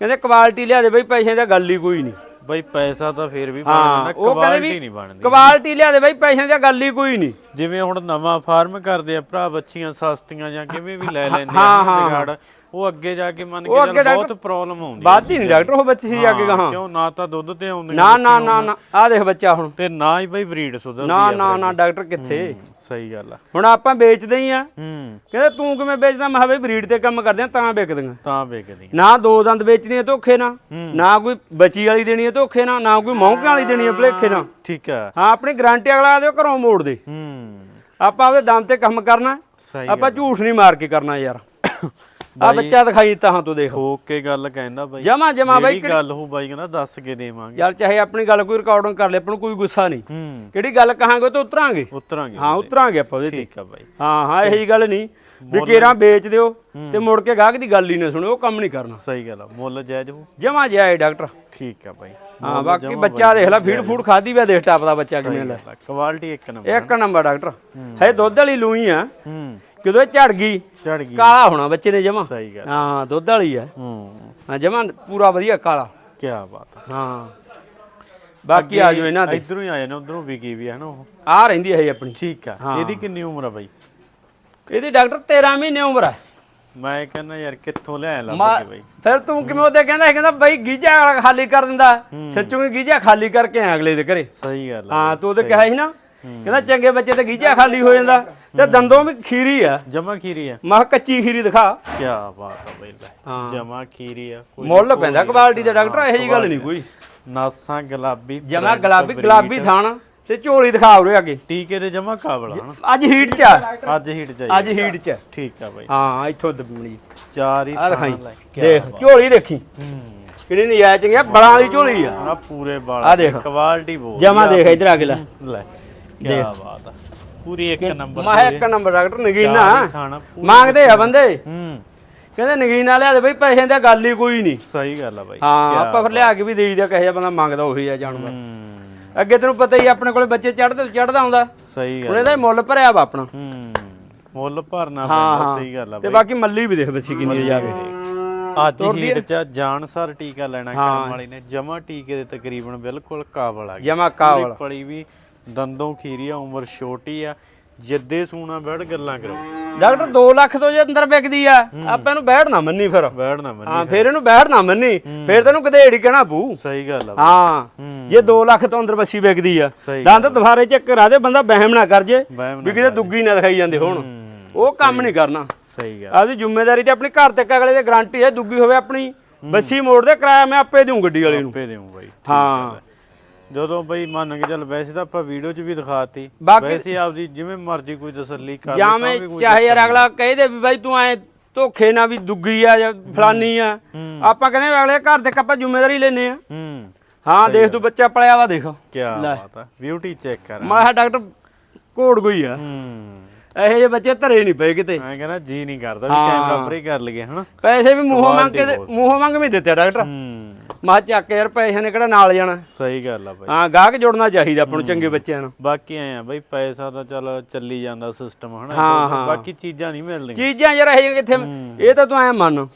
ਕਹਿੰਦੇ ਕੁਆਲਿਟੀ ਲਿਆ ਦੇ ਬਈ ਪੈਸਿਆਂ ਦੀ ਗੱਲ ਹੀ ਕੋਈ ਨਹੀਂ। ਬਾਈ ਪੈਸਾ ਤਾਂ ਫੇਰ ਵੀ ਬਣ ਹਾਂ ਜਾਂਦਾ ਉਹ ਕਹਿੰਦੇ ਕੁਆਲਿਟੀ ਵੀ ਨਹੀਂ ਬਣਦੀ। ਕੁਆਲਿਟੀ ਲਿਆ ਦੇ ਬਈ ਪੈਸਿਆਂ ਦੀ ਗੱਲ ਹੀ ਕੋਈ ਨਹੀਂ। ਜਿਵੇਂ ਹੁਣ ਨਵਾਂ ਫਾਰਮ ਕਰਦੇ ਆ ਭਰਾ ਬੱਚੀਆਂ ਸਸਤੀਆਂ ਜਾਂ ਕਿਵੇਂ ਵੀ ਲੈ ਲੈਂਦੇ ਹਾਂ, ਆ ਹਾਂ, ਜਗਾੜ। ਉਹ ਅੱਗੇ ਜਾ ਕੇ ਮੰਨ ਉਹ ਕੇ ਅੱਗੇ ਚੱਲ ਡਾਕਟਰ- ਬਹੁਤ ਪ੍ਰੋਬਲਮ ਆਉਂਦੀ ਬਾਤ ਹੀ ਨਹੀਂ ਡਾਕਟਰ ਉਹ ਬੱਚੇ ਹੀ ਅੱਗੇ ਗਾਹਾਂ। ਕਿਉਂ ਨਾ ਤਾਂ ਦੁੱਧ ਤੇ ਆਉਂਦੇ ਨਾ ਨਾ ਨਾ ਨਾ। ਆ ਦੇਖ ਬੱਚਾ ਹੁਣ। ਤੇ ਨਾ ਹੀ ਬਾਈ ਬਰੀਡ ਸੁਧਰਦੀ ਨਾ ਆ ਨਾ ਨਾ ਡਾਕਟਰ ਕਿੱਥੇ? ਸਹੀ ਗੱਲ ਆ। ਹੁਣ ਆਪਾਂ ਵੇਚਦੇ ਹੀ ਆ। ਹੂੰ। ਕਹਿੰਦੇ ਤੂੰ ਕਿਵੇਂ ਵੇਚਦਾ? ਮੈਂ ਬਈ ਬਰੀਡ ਤੇ ਕੰਮ ਕਰਦੇ ਆ ਤਾਂ ਵਿਕਦੀਆਂ। ਤਾਂ ਵੇਖਦੀ ਨਾ ਦੋ ਦੰਦ ਵੇਚਣੀ ਹੈ ਧੋਖੇ ਨਾਲ ਨਾ ਕੋਈ ਬਚੀ ਵਾਲੀ ਦੇਣੀ ਹੈ ਧੋਖੇ ਨਾਲ ਨਾ ਕੋਈ ਮੌਂਕੇ ਵਾਲੀ ਦੇਣੀ ਹੈ ਭਲੇਖੇ ਨਾਲ। ਠੀਕ ਆ। ਹਾਂ ਆਪਣੀ ਗਾਰੰਟੀ ਅਗਲਾ ਆਦੇ ਘਰੋਂ ਮੋੜ ਦੇ। ਹੂੰ। ਆਪਾਂ ਉਹਦੇ ਦਮ ਤੇ ਕੰਮ ਕਰਨਾ। ਸਹੀ ਆਪਾਂ ਝੂਠ ਨਹੀਂ ਮਾਰ ਕੇ ਕਰਨਾ ਯਾਰ। ਆ ਬੱਚਾ ਦਿਖਾਈ ਤਾਂ ਤੋਂ ਦੇਖ। ਹੋ ਕੇ ਗੱਲ ਕਹਿੰਦਾ ਬਾਈ। ਜਮਾ ਜਮਾ ਬਾਈ ਜਿਹੜੀ ਗੱਲ ਹੋ ਬਾਈ ਕਹਿੰਦਾ ਦੱਸ ਕੇ ਦੇਵਾਂਗੇ। ਯਾਰ ਚਾਹੇ ਆਪਣੀ ਗੱਲ ਕੋਈ ਰਿਕਾਰਡਿੰਗ ਕਰ ਲੈ ਆਪਾਂ ਨੂੰ ਕੋਈ ਗੁੱਸਾ ਨਹੀਂ। ਹੂੰ। ਕਿਹੜੀ ਗੱਲ ਕਹਾਂਗੇ ਤੇ ਉਤਰਾਂਗੇ। ਉਤਰਾਂਗੇ ਹਾਂ ਉਤਰਾਂਗੇ ਆਪਾਂ ਉਹਦੇ ਤੇ। ਠੀਕ ਆ ਬਾਈ। ਹਾਂ ਹਾਂ ਇਹੀ ਗੱਲ ਨਹੀਂ। ਵੀ ਕੇਰਾਂ ਵੇਚ ਦਿਓ ਤੇ ਮੁੜ ਕੇ ਗਾਹਕ ਦੀ ਗੱਲ ਹੀ ਨਾ ਸੁਣਿਓ ਉਹ ਕੰਮ ਨਹੀਂ ਕਰਨਾ। ਸਹੀ ਗੱਲ ਆ ਮੁੱਲ ਜਾਇਜ਼ ਹੋ ਜਮਾ ਜਾਏ ਡਾਕਟਰ। ਠੀਕ ਆ ਬਾਈ। ਹਾਂ ਬਾਕੀ ਬੱਚਾ ਦੇਖ ਲੈ ਫੀਡ ਫੂਡ ਖਾਦੀ ਵੀ ਦੇਖ ਟਾਪ ਦਾ ਬੱਚਾ ਕਿਵੇਂ ਲੈ। ਕੁਆਲਿਟੀ ਇੱਕ ਨੰਬਰ ਇੱਕ ਨੰਬਰ ਡਾਕਟਰ। ਹੈ। ਦੁੱਧ ਵਾਲੀ ਲੂਈ ਆ। ਹੂੰ। ਕਿਦੋਂ ਇਹ ਝੜ ਗਈ? ਚੜ ਗਈ। ਕਾਲਾ ਹੋਣਾ ਬੱਚੇ ਨੇ ਜਮਾ। ਸਹੀ ਗੱਲ। ਹਾਂ ਦੁੱਧ ਵਾਲੀ ਆ। ਹੂੰ। ਹਾਂ ਜਮਾ ਪੂਰਾ ਵਧੀਆ ਕਾਲਾ। ਕੀ ਬਾਤ ਆ। ਹਾਂ। ਬਾਕੀ ਆ ਜਾਓ ਇਹਨਾਂ ਦੇ। ਇਧਰੋਂ ਹੀ ਆਏ ਨੇ ਉਧਰੋਂ ਵੀ ਕੀ ਵੀ ਹੈ ਨਾ ਉਹ। ਆ ਰਹਿੰਦੀ ਹੈ ਇਹ ਆਪਣੀ। ਠੀਕ ਆ। ਇਹਦੀ ਕਿੰਨੀ ਉਮਰ ਆ ਬਾਈ? ਇਹਦੀ ਡਾਕਟਰ 13 ਮਹੀਨੇ ਉਮਰ ਹੈ ਮੈਂ ਕਹਿੰਦਾ ਯਾਰ ਕਿੱਥੋਂ ਲਿਆ ਲੱਭ ਮਾ- ਕੇ ਬਾਈ? ਫਿਰ ਤੂੰ ਕਿਵੇਂ ਉਹਦੇ ਕਹਿੰਦਾ ਸੀ, ਕਹਿੰਦਾ ਬਈ ਗੀਜਾ ਖਾਲੀ ਕਰ ਦਿੰਦਾ। ਸੱਚੂ ਹੀ ਗੀਜਾ ਖਾਲੀ ਕਰਕੇ ਆਇਆ ਅਗਲੇ ਦੇ ਘਰੇ। ਸਹੀ ਗੱਲ ਆ ਹਾਂ ਤੂੰ ਉਹਦੇ ਕਿਹਾ ਸੀ ਨਾ ਕਹਿੰਦਾ ਚੰਗੇ ਬੱਚੇ ਤੇ ਗੀਜਾ ਖਾਲੀ ਹੋ ਜਾਂਦਾ ਤੇ ਦੰਦੋਂ ਵੀ ਖੀਰੀ ਆ। ਜਮਾ ਖੀਰੀ ਆ। ਮੈਂ ਕੱਚੀ ਖੀਰੀ ਦਿਖਾ। ਕੀ ਬਾਤ ਆ ਬਾਈ ਲੈ। ਜਮਾ ਖੀਰੀ ਆ ਕੋਈ ਮੁੱਲ ਪੈਂਦਾ ਕੁਆਲਿਟੀ ਦੇ ਡਾਕਟਰ ਇਹੋ ਜੀ ਗੱਲ ਨਹੀਂ ਕੋਈ। ਨਾਸਾਂ ਗੁਲਾਬੀ ਜਮਾ ਗੁਲਾਬੀ ਗੁਲਾਬੀ ਥਾਣ ਤੇ ਝੋਲੀ ਦਿਖਾ ਉਰੇ ਅੱਗੇ ਟੀਕੇ ਦੇ ਜਮਾ ਕਾਬਲ ਹਨ ਅੱਜ ਹੀਟ ਚ ਆ। ਅੱਜ ਹੀਟ ਜਾਈ ਅੱਜ ਹੀਟ ਚ ਠੀਕ ਆ ਬਾਈ। ਹਾਂ ਇੱਥੋਂ ਦਬਣੀ। ਚਾਰ ਹੀ ਦਿਖਾਈ। ਦੇਖ ਝੋਲੀ ਦੇਖੀ। ਕਿਹੜੀ ਨਜਾਇਜ਼ ਚੰਗੀ ਆ ਬਲਾਂ ਵਾਲੀ ਝੋਲੀ ਆ। ਪੂਰੇ ਵਾਲ ਆ ਦੇਖ। ਕੁਆਲਿਟੀ ਬਹੁਤ ਜਮਾ ਦੇਖ ਇਧਰ ਆ ਕੇ ਲੈ। ਕੀ ਬਾਤ ਆ। ਪੂਰੀ ਇੱਕ ਨੰਬਰ ਮੈਂ ਇੱਕ ਨੰਬਰ ਡਾਕਟਰ ਨਗੀਨਾ। ਹੀ ਮੰਗਦੇ ਆ ਬੰਦੇ। ਹੂੰ। ਕਹਿੰਦੇ ਨਗੀਨਾ ਲਿਆ ਦੇ ਬਈ ਪੈਸਿਆਂ ਦੀ ਗੱਲ ਹੀ ਕੋਈ ਨਹੀਂ। ਸਹੀ ਗੱਲ ਆ ਬਾਈ ਹਾਂ ਆਪਾਂ ਫਿਰ ਲਿਆ ਕੇ ਵੀ ਦੇਈਦਾ ਕਹੇ ਜਿਹਾ ਬੰਦਾ ਮੰਗਦਾ ਉਹੀ ਆ ਜਾਣਦਾ ਹੂੰ। ਅੱਗੇ ਤੈਨੂੰ ਪਤਾ ਹੀ ਆਪਣੇ ਕੋਲੇ ਬੱਚੇ ਚੜਦੇ ਚੜਦਾ ਆਉਂਦਾ ਸਹੀ ਗੱਲ ਇਹਦਾ ਹੀ ਮੁੱਲ ਭਰਿਆ ਵਾ ਆਪਣਾ। ਹੂੰ ਮੁੱਲ ਭਰਨਾ ਹਾਂ ਪੈਂਦਾ ਹਾਂ। ਸਹੀ ਗੱਲ ਆ ਤੇ ਬਾਈ। ਬਾਕੀ ਮੱਲੀ ਵੀ ਦੇਖ ਬੱਸੀ ਕਿੰਨੀ ਜਾਵੇ ਅੱਜ ਹੀਟ ਚ ਜਾਨਸਰ ਟੀਕਾ ਲੈਣਾ ਹਾਂ। ਕਰਨ ਵਾਲੀ ਨੇ ਜਮਾ ਟੀਕੇ ਦੇ ਤਕਰੀਬਨ ਬਿਲਕੁਲ ਕਾਬਲ ਆ ਗਿਆ ਜਮਾ ਕਾਵਲ ਪਲੀ ਵੀ ਦੰਦੋਂ ਖੀਰੀ ਆ ਉਮਰ ਛੋਟੀ ਆ ਜਿੱਦੇ ਸੂਣਾ ਬੈਠ ਗੱਲਾਂ ਕਰੋ। ਡਾਕਟਰ 2 ਲੱਖ ਤੋਂ ਜੇ ਅੰਦਰ ਵਿਕਦੀ ਆ ਆਪਾਂ ਇਹਨੂੰ ਬੈਠ ਨਾ ਮੰਨੀ ਫਿਰ। ਬੈਠ ਨਾ ਮੰਨੀ ਹਾਂ ਫਿਰ। ਇਹਨੂੰ ਬੈਠ ਨਾ ਮੰਨੀ ਫਿਰ ਤੈਨੂੰ ਕਦੇੜੀ ਕਹਿਣਾ ਬੂ ਸਹੀ ਗੱਲ ਆ। ਹਾਂ। ਜੇ 2 ਲੱਖ ਤੋਂ ਅੰਦਰ ਬੱਸੀ ਵਿਕਦੀ ਆ ਦੰਦ ਦੁਬਾਰੇ ਚੈੱਕ ਕਰਾ ਦੇ ਬੰਦਾ ਵਹਿਮ ਨਾ ਕਰ ਜੇ ਵੀ ਕਿਤੇ ਦੁੱਗੀ ਨਾ ਦਿਖਾਈ ਜਾਂਦੇ ਹੋਣ। ਉਹ ਕੰਮ ਨਹੀਂ ਕਰਨਾ। ਸਹੀ ਗੱਲ ਆਪਦੀ ਜ਼ਿੰਮੇਵਾਰੀ ਤੇ ਆਪਣੀ ਘਰ ਤੇ ਅਗਲੇ ਦੀ ਗਾਰੰਟੀ ਹੈ ਦੁੱਗੀ ਹੋਵੇ ਆਪਣੀ ਬੱਸੀ ਮੋੜ ਦੇ ਕਿਰਾਇਆ ਮੈਂ ਆਪੇ ਦੇਉਂ ਗੱਡੀ ਵਾਲੇ ਨੂੰ। ਪੇ ਦੇਉ ਬਾਈ। ਹਾਂ। ਜਦੋਂ ਬਈ ਮੰਨ ਕੇ ਚੱਲ ਵੈਸੇ ਤਾਂ ਆਪਾਂ ਵੀਡੀਓ 'ਚ ਵੀ ਦਿਖਾਤੀ। ਬਾਕੀ- ਵੈਸੇ ਆਪਦੀ ਜਿਵੇਂ ਮਰਜ਼ੀ ਕੋਈ ਤਸੱਲੀ ਕਰ ਲੇ ਜਾਂ ਮੈਂ ਚਾਹੇ ਯਾਰ ਅਗਲਾ ਕਹੇ ਦੇ ਵੀ ਬਾਈ ਤੂੰ ਐ ਧੋਖੇ ਨਾਲ ਵੀ ਦੁੱਗੀ ਆ ਜਾਂ ਫਲਾਨੀ ਆ। ਆਪਾਂ ਕਹਿੰਦੇ ਵੀ ਅਗਲੇ ਘਰ ਤੇ ਆਪਾਂ ਜ਼ਿੰਮੇਵਾਰੀ ਲੈਨੇ ਆ ਹੂੰ। ਹਾਂ ਦੇਖ ਤੂੰ ਬੱਚਾ ਪਲਿਆ ਵਾ ਦੇਖ। ਕੀ ਬਾਤ ਆ। ਬਿਊਟੀ ਚੈੱਕ ਕਰ। ਮੈਂ ਕਿਹਾ ਡਾਕਟਰ ਕੋੜ ਗਈ ਆ। ਹੂੰ। ਇਹੋ ਜਿਹੇ ਬੱਚੇ ਧਰੇ ਨਹੀਂ ਪਏ ਕਿਤੇ। ਮੈਂ ਕਹਿੰਦਾ ਜੀ ਨਹੀਂ ਕਰਦਾ ਵੀ ਕੈਮਰਾ ਪਰੇ ਕਰ ਲਈਏ ਹਨਾ? ਪੈਸੇ ਵੀ ਮੂੰਹੋਂ ਮੰਗ ਕੇ। ਮੂੰਹੋਂ ਮੰਗ ਵੀ ਦਿੱਤੇ ਡਾਕਟਰ ਹੂੰ। ਮੈਂ ਚੱਕ ਯਾਰ ਪੈਸੇ ਨੇ ਕਿਹੜਾ ਨਾਲ ਜਾਣਾ। ਸਹੀ ਗੱਲ ਆ ਬਾਈ। ਹਾਂ ਗਾਹਕ ਜੁੜਨਾ ਚਾਹੀਦਾ ਆਪਾਂ ਨੂੰ ਚੰਗੇ ਬੱਚਿਆਂ ਨਾਲ ਬਾਕੀ ਐ ਆ ਬਈ ਪੈਸਾ ਤਾਂ ਚੱਲ ਚੱਲੀ ਜਾਂਦਾ ਸਿਸਟਮ ਹਨਾ। ਬਾਕੀ ਚੀਜ਼ਾਂ ਨਹੀਂ ਮਿਲਦੀਆਂ। ਚੀਜ਼ਾਂ ਯਾਰ ਇਹ ਕਿੱਥੇ ਇਹ ਤਾਂ ਤੂੰ ਐ ਮੰਨ।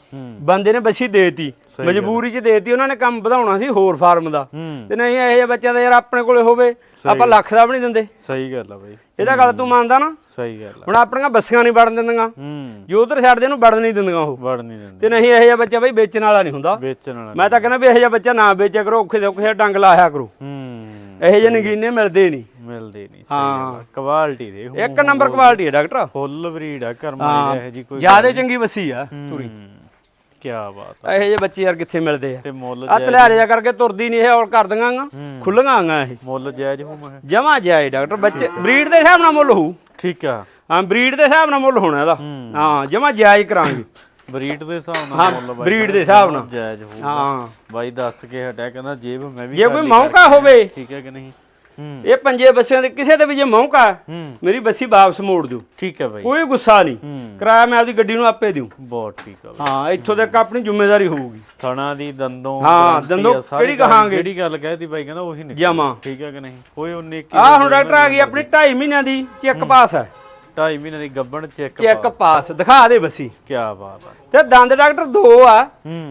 ਬੰਦੇ ਨੇ ਬੱਸੀ ਦੇਤੀ ਮਜਬੂਰੀ 'ਚ ਦੇਤੀ ਉਹਨਾਂ ਨੇ ਕੰਮ ਵਧਾਉਣਾ ਸੀ ਹੋਰ ਫਾਰਮ ਦਾ। ਤੇ ਨਹੀਂ ਇਹ ਜਿਹਾ ਬੱਚਾ ਤਾਂ ਯਾਰ ਆਪਣੇ ਕੋਲੇ ਹੋਵੇ ਆਪਾਂ ਲੱਖ ਦਾ ਵੀ ਨਹੀਂ ਦਿੰਦੇ। ਸਹੀ ਗੱਲ ਆ ਬਾਈ। ਇਹਦਾ ਗੱਲ ਤੂੰ ਮੰਨਦਾ ਨਾ? ਸਹੀ ਗੱਲ ਹੁਣ ਆਪਣੀਆਂ ਬੱਸੀਆਂ ਨਹੀਂ ਵੜਨ ਦਿੰਦੀਆਂ। ਹੂੰ। ਜੋ ਉਧਰ ਛੱਡਦੇ ਇਹਨੂੰ ਵੜਨ ਨਹੀਂ ਦਿੰਦੀਆਂ ਉਹ। ਵੜ ਨਹੀਂ ਦਿੰਦੇ ਤੇ ਨਹੀਂ ਇਹ ਜਿਹਾ ਬੱਚਾ ਬਈ ਵੇਚਣ ਵਾਲਾ ਨਹੀਂ ਹੁੰਦਾ। ਵੇਚਣ ਵਾਲਾ ਮੈਂ ਤਾਂ ਕਹਿੰਦਾ ਵੀ ਇਹ ਜਿਹਾ ਬੱਚਾ ਨਾ ਵੇਚਿਆ ਕਰੋ ਔਖੇ ਸੌਖੇ ਡੰਗ ਲਾਇਆ ਕਰੋ। ਹੂੰ। ਇਹੋ ਜਿਹੇ ਨਗੀਨੇ ਮਿਲਦੇ ਨਹੀਂ। ਮਿਲਦੇ ਨਹੀਂ ਆ। ਕੁਆਲਿਟੀ ਦੇ ਇੱਕ ਨੰਬਰ ਕੁਆਲਿਟੀ ਹੈ ਡਾਕਟਰ। ਫੁੱਲ ਬਰੀਡ ਆ ਕਰਮਾਂ ਦੀ ਇਹ ਜੀ ਕੋਈ ਜਿਆਦੇ ਚੰਗੀ ਬੱਸੀ ਆ ਤੁਰੀ ਕੀ ਬਾਤ ਇਹੋ ਜਿਹੇ ਬੱਚੇ ਯਾਰ ਕਿੱਥੇ ਮਿਲਦੇ ਆ? ਤੇ ਮੁੱਲ ਆ ਤਲਿਆਰੇ ਜਾ ਕਰਕੇ ਤੁਰਦੀ ਨਹੀਂ ਇਹ ਔਲ ਕਰ ਦੀਆਂ ਗਾ ਖੁੱਲੀਆਂ ਆਂਗਾ ਇਹ। ਮੁੱਲ ਜਾਇਜ਼ ਹੋ ਮੈਂ। ਜਮਾ ਜਾਏ ਡਾਕਟਰ ਬੱਚੇ ਬਰੀਡ ਦੇ ਹਿਸਾਬ ਨਾਲ ਮੁੱਲ ਹੋਊ। ਠੀਕ ਆ। ਹਾਂ ਬਰੀਡ ਦੇ ਹਿਸਾਬ ਨਾਲ ਮੁੱਲ ਹੋਣਾ ਇਹਦਾ। ਹਾਂ। ਜਮਾ ਜਾਇਜ਼ ਕਰਾਂਗੇ। ਬਰੀਡ ਦੇ ਹਿਸਾਬ ਨਾਲ ਮੁੱਲ ਬਾਈ breed ਦੇ ਹਿਸਾਬ ਨਾਲ। ਜਾਇਜ਼ ਹੋਊਗਾ। ਹਾਂ। ਬਾਈ ਦੱਸ ਕੇ ਹਟਿਆ ਕਹਿੰਦਾ ਜੇਬ ਮੈਂ ਵੀ ਜੇ ਕੋਈ ਮੌਕਾ ਹੋਵੇ। ਠੀਕ ਹੈ ਕਿ ਨਹੀਂ? ਇਹ ਪੰਜੇ ਬੱਸਿਆਂ ਦੇ ਕਿਸੇ ਦੇ ਵੀ ਜੇ ਮੌਕਾ ਹੈ, ਹੂੰ। ਮੇਰੀ ਬੱਸੀ ਵਾਪਸ ਮੋੜ ਦਿਓ। ਠੀਕ ਹੈ ਬਾਈ। ਕੋਈ ਗੁੱਸਾ ਨਹੀਂ। ਹੂੰ। ਕਿਰਾਇਆ ਮੈਂ ਆਪਦੀ ਗੱਡੀ ਨੂੰ ਆਪੇ ਦਿਉ। ਬਹੁਤ ਠੀਕ ਆ ਬਾਈ। ਹਾਂ ਇੱਥੋਂ ਤੱਕ ਆਪਣੀ ਜ਼ਿੰਮੇਵਾਰੀ ਹੋਊਗੀ। ਥਣਾ ਦੀ ਦੰਦੋਂ ਹਾਂ, ਦੰਦੋਂ ਆ, ਕਿਹੜੀ ਕਹਾਂਗੇ? ਜਿਹੜੀ ਗੱਲ ਕਹਿਤੀ ਬਾਈ ਕਹਿੰਦਾ ਉਹੀ ਨਿਕਲ। ਜਮਾਂ। ਠੀਕ ਹੈ ਕਿ ਨਹੀਂ? ਕੋਈ ਉਹਨੇ ਆਹ ਹੁਣ ਡਾਕਟਰ ਆ ਗਈ ਆਪਣੀ 2.5 ਮਹੀਨਿਆਂ ਦੀ ਚੈੱਕ ਪਾਸ ਹੈ। 2.5 ਮਹੀਨੇ ਦੀ ਗੱਬਣ ਚੈੱਕ ਚੈੱਕ ਪਾਸ ਦਿਖਾ ਦੇ ਬੱਸੀ। ਕੀ ਬਾਤ ਆ। ਤੇ ਦੰਦ ਡਾਕਟਰ ਦੋ ਆ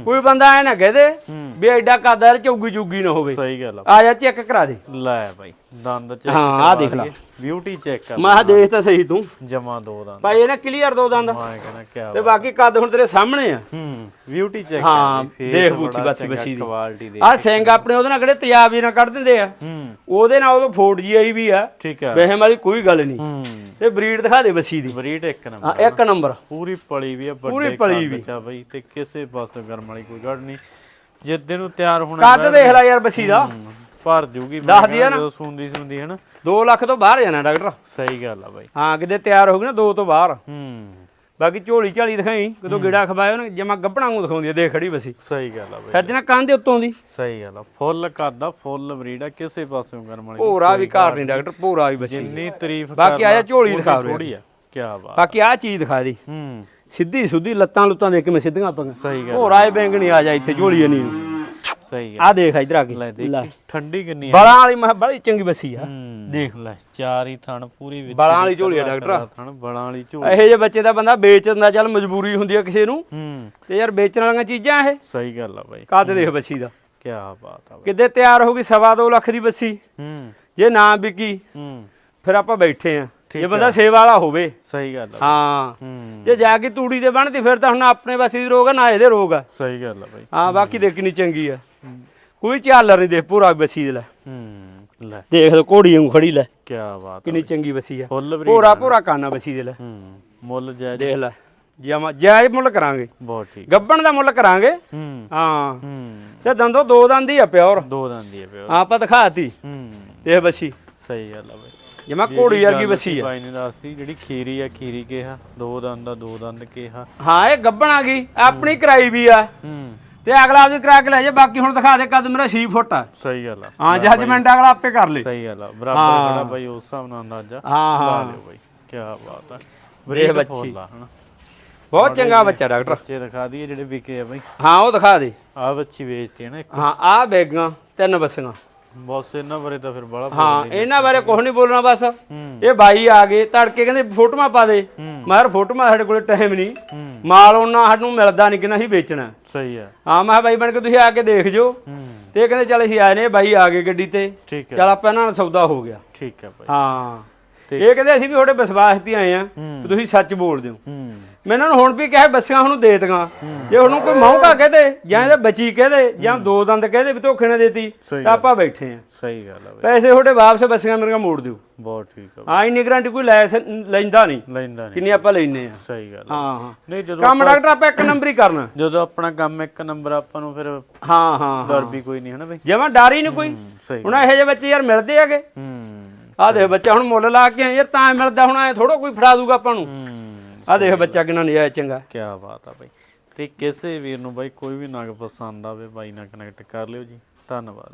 ਕੋਈ ਬੰਦਾ ਐ ਨਾ ਕਹਦੇ ਵੀ ਐਡਾ ਕਾਦਰ ਚੌਗੀ ਚੁੱਗੀ ਨਾ ਹੋਵੇ। ਸਹੀ ਗੱਲ ਆ। ਆ ਜਾ ਚੈੱਕ ਕਰਾ ਦੇ। ਲੈ ਬਾਈ। ਦੰਦ ਚੈੱਕ ਹਾਂ, ਆਹ ਦੇਖ ਲਾ। ਬਿਊਟੀ ਚੈੱਕ ਕਰ ਮੈਂ ਕਿਹਾ ਦੇਖ ਤਾਂ ਸਹੀ ਤੂੰ। ਜਮਾ ਦੋ ਦੰਦ। ਭਾਈ ਇਹਨੇ ਕਲੀਅਰ ਦੋ ਦੰਦ। ਮੈਂ ਕਹਿੰਦਾ ਕੀ ਤੇ ਬਾਕੀ ਕੱਦ ਹੁਣ ਤੇਰੇ ਸਾਹਮਣੇ ਆ। ਹੂੰ ਬਿਊਟੀ ਚੈੱਕ ਹਾਂ ਦੇਖ ਬੂਥੀ ਬਾਥੀ ਬੱਸੀ ਦੀ। ਕੁਆਲਿਟੀ ਦੇ ਆ ਸਿੰਘ ਆਪਣੇ ਉਹਦੇ ਨਾਲ ਕਿਹੜੇ ਤਿਆਬ ਜੀ ਨਾਲ ਕੱਢ ਦਿੰਦੇ ਆ। ਹੂੰ। ਉਹਦੇ ਨਾਲ ਉਹ ਫੋਟ ਜੀ ਆਈ ਵੀ ਆ। ਠੀਕ ਹੈ ਵਹਿਮ ਵਾਲੀ ਕੋਈ ਗੱਲ ਨਹੀਂ। ਹੂੰ। ਤੇ ਬਰੀਡ ਦਿਖਾ ਦੇ ਬੱਸੀ ਦੀ। ਬਰੀਡ ਇੱਕ ਨੰਬਰ ਹਾਂ ਇੱਕ ਨੰਬਰ ਪੂਰੀ ਪਲੀ ਵੀ ਆ ਪੂਰੀ ਪਲੀ ਵੀ। ਆ ਬਈ ਤੇ ਕਿਸੇ ਪਾਸੇ ਗਰਮ ਵਾਲੀ ਕੋਈ ਗੱਲ ਨਹੀਂ। ਜਿੱਦੇ ਨੂੰ ਤਿਆਰ ਹੋਣਾ ਕੱਦ ਦੇਖ ਲੈ ਯਾਰ ਬੱਸੀ ਦਾ। ਭਰ ਜੂਗੀ ਮੈਂ ਦੱਸਦੀ ਆ ਕਹਿੰਦਾ ਨਾ। ਜਦੋਂ ਸੁੰਦੀ ਸੁੰਦੀ ਹੈ ਨਾ। 2 ਲੱਖ ਤੋਂ ਬਾਹਰ ਜਾਣਾ ਡਾਕਟਰ। ਸਹੀ ਗੱਲ ਆ ਬਾਈ। ਹਾਂ ਕਿਤੇ ਤਿਆਰ ਹੋ ਗਈ ਨਾ 2 ਤੋਂ ਬਾਹਰ। ਹੂੰ। ਬਾਕੀ ਝੋਲੀ ਝਾਲੀ ਦਿਖਾਈ ਕਦੋਂ ਗੇੜਾ ਖਵਾਇਓ ਨਾ ਜਮਾ ਗੱਪਣਾ ਨੂੰ ਦਿਖਾਉਂਦੀ ਆ ਦੇਖ ਖੜੀ ਬੱਸੀ। ਸਹੀ ਗੱਲ ਆ ਬਾਈ। ਫਿਰ ਜਨਾ ਕੰਨ ਦੇ ਉੱਤੋਂ ਦੀ। ਸਹੀ ਗੱਲ ਆ ਫੁੱਲ ਕਰਦਾ ਫੁੱਲ ਬਰੀਡ ਆ ਕਿਸੇ ਪਾਸੇ ਗਰਮ ਵਾਲੀ ਭੋਰਾ ਵੀ ਘਰ ਨਹੀਂ ਡਾਕਟਰ ਭੋਰਾ ਵੀ ਬੱਸੀ। ਜਿੰਨੀ ਤਾਰੀਫ ਬਾਕੀ ਆਇਆ ਝੋਲੀ ਦਿਖਾ ਰਹੇ ਥੋੜੀ ਆ ਕੀ ਬਾਤ। ਬਾਕੀ ਆ ਚੀਜ਼ ਦਿਖਾ ਦੀ। ਹੂੰ। ਸਿੱਧੀ ਸੁੱਧੀ ਲੱਤਾਂ ਲੁੱਤਾਂ ਦੇਖ ਕਿਵੇਂ ਸਿੱਧੀਆਂ ਆਪਾਂ। ਸਹੀ ਗੱਲ ਭੋਰਾ ਇਹ ਬੈਂਗ ਨਹੀਂ ਆ ਜਾ ਇੱਥੇ ਝੋਲੀ ਨਹੀਂ ਸਹੀ ਆ ਦੇਖ ਇਧਰ ਆ ਕੇ। ਲੈ ਲੈ। ਦੇਖ ਠੰਡੀ ਕਿੰਨੀ ਆ। ਬਲਾਂ ਵਾਲੀ ਮੈਂ ਬੜੀ ਚੰਗੀ ਬੱਸੀ ਆ। ਹੂੰ, ਦੇਖ। ਲੈ ਚਾਰ ਹੀ ਥਣ ਪੂਰੀ ਵਿੱਚ ਬਲਾਂ ਵਾਲੀ ਝੋਲੀ ਆ ਡਾਕਟਰ। ਥਣ ਬਲਾਂ ਵਾਲੀ ਝੋਲੀ। ਇਹੋ ਜਿਹੇ ਬੱਚੇ ਦਾ ਬੰਦਾ ਵੇਚ ਦਿੰਦਾ ਚੱਲ ਮਜਬੂਰੀ ਹੁੰਦੀ ਆ ਕਿਸੇ ਨੂੰ। ਹੂੰ। ਤੇ ਯਾਰ ਵੇਚਣ ਵਾਲੀਆਂ ਚੀਜ਼ਾਂ ਇਹ। ਸਹੀ ਗੱਲ ਆ ਬਾਈ। ਕੱਦ ਦੇਖ ਬੱਸੀ ਦਾ? ਕੀ ਬਾਤ ਆ ਬਾਈ। ਕਿੱਦੇ ਤਿਆਰ ਹੋ ਗਈ ਸਵਾ ਦੋ ਲੱਖ ਦੀ ਬੱਸੀ ਹੂੰ। ਜੇ ਨਾ ਵਿਕੀ ਹੂੰ। ਫਿਰ ਆਪਾਂ ਬੈਠੇ ਆ। ਜੇ ਬੰਦਾ ਸੇਵਾ ਵਾਲਾ ਹੋਵੇ। ਸਹੀ ਗੱਲ ਆ। ਹਾਂ। ਹੂੰ। ਜੇ ਜਾ ਕੇ ਤੂੜੀ ਤੇ ਬਣਦੀ ਫਿਰ ਤਾਂ ਹੁਣ ਆਪਣੇ ਵਾਸੀ ਦੀ ਰੋਗ ਆ ਨਾ ਇਹਦੇ ਰੋਗ ਆ। ਸਹੀ ਗੱਲ ਆ ਬਾਈ। ਹਾਂ ਬਾਕੀ ਦੇਖ ਕਿੰਨੀ ਚੰਗੀ ਆ। ਕੋਈ ਝਾਲਰ ਨਹੀਂ ਦੇਖ ਪੂਰਾ ਬੱਸੀ ਦੇ ਲੈ। ਹੂੰ ਲੈ। ਦੇਖ ਲੋ ਘੋੜੀ ਨੂੰ ਖੜੀ ਲੈ। ਕੀ ਬਾਤ ਆ ਕਿੰਨੀ ਚੰਗੀ ਬੱਸੀ ਆ। ਪੂਰਾ ਪੂਰਾ ਕਾਨਾ ਬੱਸੀ ਦੇ ਲੈ। ਹੂੰ ਮੁੱਲ ਜਾਇਜ਼। ਦੇਖ ਲੈ ਜਮਾ ਜਾਇਜ਼ ਮੁੱਲ ਕਰਾਂਗੇ। ਬਹੁਤ ਠੀਕ। ਗੱਬਣ ਦਾ ਮੁੱਲ ਕਰਾਂਗੇ। ਹੂੰ। ਹਾਂ। ਹੂੰ। ਤੇ ਦੰਦੋ ਦੋ ਦੰਦ ਹੀ ਆ ਪਿਓਰ। ਦੋ ਦੰਦੀ ਹੈ ਪਿਓ ਆਪਾਂ ਦਿਖਾਤੀ। ਹੂੰ। ਇਹ ਬੱਸੀ। ਸਹੀ ਗੱਲ ਆ ਬਈ। ਜਮਾ ਘੋੜੀ ਵਰਗੀ ਬੱਸੀ ਆ। ਬਾਈ ਨੇ ਦੱਸਤੀ ਜਿਹੜੀ ਖੀਰੀ ਆ ਖੀਰੀ ਕਿਹਾ ਦੋ ਦੰਦ ਦਾ ਦੋ ਦੰਦ ਕਿਹਾ। ਹਾਂ ਇਹ ਗੱਬਣ ਆ ਗਈ ਆਪਣੀ ਕਰਾਈ ਵੀ ਆ। ਹੂੰ। ਤੇ ਅਗਲਾ ਵੀ ਕਰਾ ਕੇ ਲੈ ਜਾ ਬਾਕੀ ਹੁਣ ਦਿਖਾ ਦੇ ਕਦ ਮੇਰਾ 6 ਫੁੱਟ ਆ। ਸਹੀ ਗੱਲ ਆ। ਹਾਂ ਜੱਜਮੈਂਟ ਅਗਲਾ ਆਪੇ ਕਰ ਲੇ। ਸਹੀ ਗੱਲ ਆ। ਬਰਾਬਰ ਖੜਾ ਬਾਈ ਉਸ ਹਿਸਾਬ ਨਾਲ ਅੰਦਾਜ਼ਾ। ਹਾਂ ਹਾਂ। ਲਿਓ ਬਾਈ। ਕੀ ਬਾਤ ਆ। ਦੇਖ ਬੱਚੀ। ਬਹੁਤ ਚੰਗਾ ਬੱਚਾ ਡਾਕਟਰ। ਬੱਚੇ ਦਿਖਾ ਦਈਏ ਜਿਹੜੇ ਵਿਕੇ ਆ ਬਾਈ। ਹਾਂ ਉਹ ਦਿਖਾ ਦੇ। ਆ ਬੱਚੀ ਵੇਚਤੀ ਹੈ ਨਾ ਇੱਕ। ਹਾਂ ਆ ਬੈਗਾਂ ਤਿੰਨ ਬੱਸੀਆਂ ਬਸ ਇਹਨਾਂ ਬਾਰੇ ਤਾਂ ਫਿਰ ਬੜਾ ਹਾਂ ਇਹਨਾਂ ਬਾਰੇ ਕੁਝ ਨਹੀਂ ਬੋਲਣਾ ਬਸ। ਹੂੰ। ਇਹ ਬਾਈ ਆ ਗਏ ਤੜਕੇ ਕਹਿੰਦੇ ਫੋਟੋਆਂ ਪਾ ਦੇ। ਮੈਂ ਯਾਰ ਫੋਟੋਆਂ ਸਾਡੇ ਕੋਲੇ ਟਾਈਮ ਨਹੀਂ। ਹੂੰ। ਮਾਲ ਉਹਨਾਂ ਸਾਨੂੰ ਮਿਲਦਾ ਨਹੀਂ ਕਿ ਅਸੀਂ ਵੇਚਣਾ। ਸਹੀ ਆ। ਹਾਂ ਮੈਂ ਬਾਈ ਬਣ ਕੇ ਤੁਸੀਂ ਆ ਕੇ ਦੇਖ ਜੋ ਹੂੰ। ਤੇ ਕਹਿੰਦੇ ਚੱਲ ਅਸੀਂ ਆਏ ਨੇ ਬਾਈ ਆ ਗਏ ਗੱਡੀ ਤੇ। ਹੈ ਚੱਲ ਆਪਾਂ ਇਹਨਾਂ ਨਾਲ ਸੌਦਾ ਹੋ ਗਿਆ। ਠੀਕ ਹੈ ਬਾਈ। ਹਾਂ। ਇਹ ਕਹਿੰਦੇ ਅਸੀਂ ਵੀ ਤੁਹਾਡੇ ਵਿਸ਼ਵਾਸ ਤੇ ਆਏ ਆ ਹੂੰ। ਤੁਸੀਂ ਸੱਚ ਬੋਲਦੇ ਹੋ ਹੂੰ। ਮੈਂ ਇਹਨਾਂ ਨੂੰ ਹੁਣ ਵੀ ਕਿਹਾ ਬੱਸੀਆਂ ਹੁਣ ਦੇ ਦਗਾ ਜੇ ਉਹਨੂੰ ਕੋਈ ਮੌਕਾ ਕਹਦੇ ਜਾਂ ਇਹਦੇ ਬੱਚੀ ਕਹਦੇ ਜਾਂ ਦੋ ਦੰਦ ਕਹਦੇ ਵੀ ਧੋਖੇ ਨਾਲ ਦੇਤੀ ਤਾਂ ਆਪਾਂ ਬੈਠੇ ਆ ਸਹੀ ਗੱਲ ਆ ਬਾਈ। ਪੈਸੇ ਤੁਹਾਡੇ ਵਾਪਸ ਬੱਸੀਆਂ ਮੇਰੀਆਂ ਮੋੜ ਦਿਓ। ਬਹੁਤ ਠੀਕ ਆ ਹਾਂ ਇੰਨੀ ਗਰੰਟੀ ਕੋਈ ਲੈ ਲੈਂਦਾ ਨਹੀਂ। ਲੈਂਦਾ ਨਹੀਂ। ਕਿੰਨੀ ਆਪਾਂ ਲੈਨੇ ਆ ਸਹੀ ਗੱਲ ਆ। ਹਾਂ ਹਾਂ। ਨਹੀਂ ਜਦੋਂ ਕੰਮ ਡਾਕਟਰ ਆਪਾਂ ਇੱਕ ਨੰਬਰ ਹੀ ਕਰਨਾ। ਜਦੋਂ ਆਪਣਾ ਕੰਮ ਇੱਕ ਨੰਬਰ ਆਪਾਂ ਨੂੰ ਫਿਰ ਹਾਂ ਹਾਂ ਡਰ ਵੀ ਕੋਈ ਨਹੀਂ ਹੈ ਨਾ ਬਈ? ਜਮਾਂ ਡਰ ਹੀ ਨਹੀਂ ਕੋਈ। ਹੁਣ ਇਹੋ ਜਿਹੇ ਬੱਚੇ ਯਾਰ ਮਿਲਦੇ ਹੈਗੇ। ਹੂੰ ਆਹ ਦੇਖ ਬੱਚਾ ਹੁਣ ਮੁੱਲ ਲਾ ਕੇ ਆਏ ਯਾਰ ਤਾਂ ਮਿਲਦਾ ਹੁਣ ਐ ਥੋੜਾ ਕੋਈ ਫੜਾ ਦੂਗਾ ਆਪਾਂ ਨੂੰ। ਹੂੰ ਆਹ ਦੇਖ ਬੱਚਾ ਕਿੰਨਾ ਨਿਆ ਚੰਗਾ। ਕੀ ਬਾਤ ਆ ਬਾਈ। ਤੇ ਕਿਸੇ ਵੀਰ ਨੂੰ ਬਾਈ ਕੋਈ ਵੀ ਨਗ ਪਸੰਦ ਆਵੇ ਬਾਈ ਨਾਲ ਕਨੈਕਟ ਕਰ ਲਿਓ ਜੀ। ਧੰਨਵਾਦ